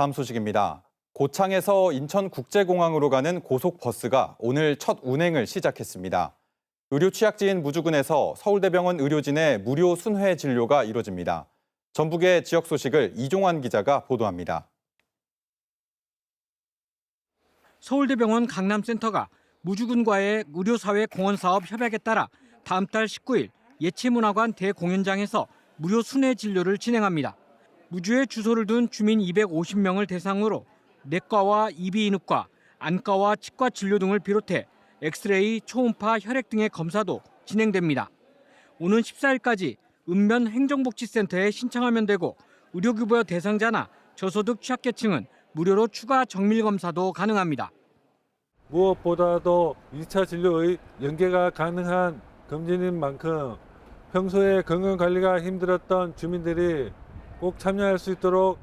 다음 소식입니다. 고창에서 인천국제공항으로 가는 고속버스가 오늘 첫 운행을 시작했습니다. 의료 취약지인 무주군에서 서울대병원 의료진의 무료 순회 진료가 이뤄집니다. 전북의 지역 소식을 이종환 기자가 보도합니다. 서울대병원 강남센터가 무주군과의 의료사회 공헌사업 협약에 따라 다음 달 19일 예치문화관 대공연장에서 무료 순회 진료를 진행합니다. 무주에 주소를 둔 주민 250명을 대상으로 내과와 이비인후과, 안과와 치과 진료 등을 비롯해 엑스레이, 초음파, 혈액 등의 검사도 진행됩니다. 오는 14일까지 읍면 행정복지센터에 신청하면 되고 의료급여 대상자나 저소득 취약계층은 무료로 추가 정밀 검사도 가능합니다. 무엇보다도 2차 진료의 연계가 가능한 검진인 만큼 평소에 건강관리가 힘들었던 주민들이 꼭 참여할 수 있도록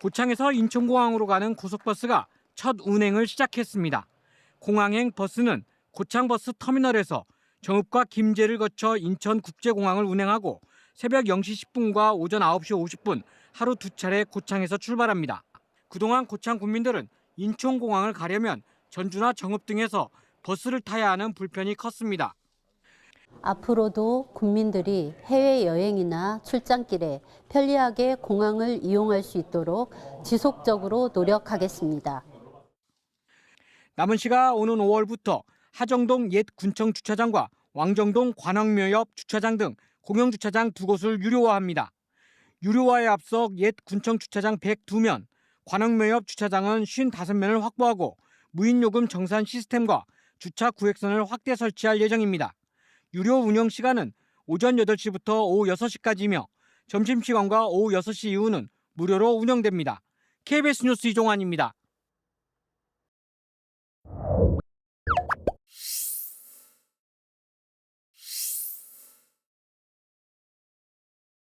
고창에서 인천공항으로 가는 고속버스가 첫 운행을 시작했습니다. 공항행 버스는 고창버스 터미널에서 정읍과 김제를 거쳐 인천국제공항을 운행하고 새벽 0시 10분과 오전 9시 50분 하루 두 차례 고창에서 출발합니다. 그동안 고창 국민들은 인천공항을 가려면 전주나 정읍 등에서 버스를 타야 하는 불편이 컸습니다. 앞으로도 국민들이 해외여행이나 출장길에 편리하게 공항을 이용할 수 있도록 지속적으로 노력하겠습니다. 남은시가 오는 5월부터 하정동 옛 군청 주차장과 왕정동 관악묘 옆 주차장 등 공영 주차장 두 곳을 유료화합니다. 유료화에 앞서 옛 군청 주차장 102면, 관악묘 옆 주차장은 55면을 확보하고 무인 요금 정산 시스템과 주차 구획선을 확대 설치할 예정입니다. 유료 운영 시간은 오전 8시부터 오후 6시까지며 점심시간과 오후 6시 이후는 무료로 운영됩니다. KBS 뉴스 이종환입니다.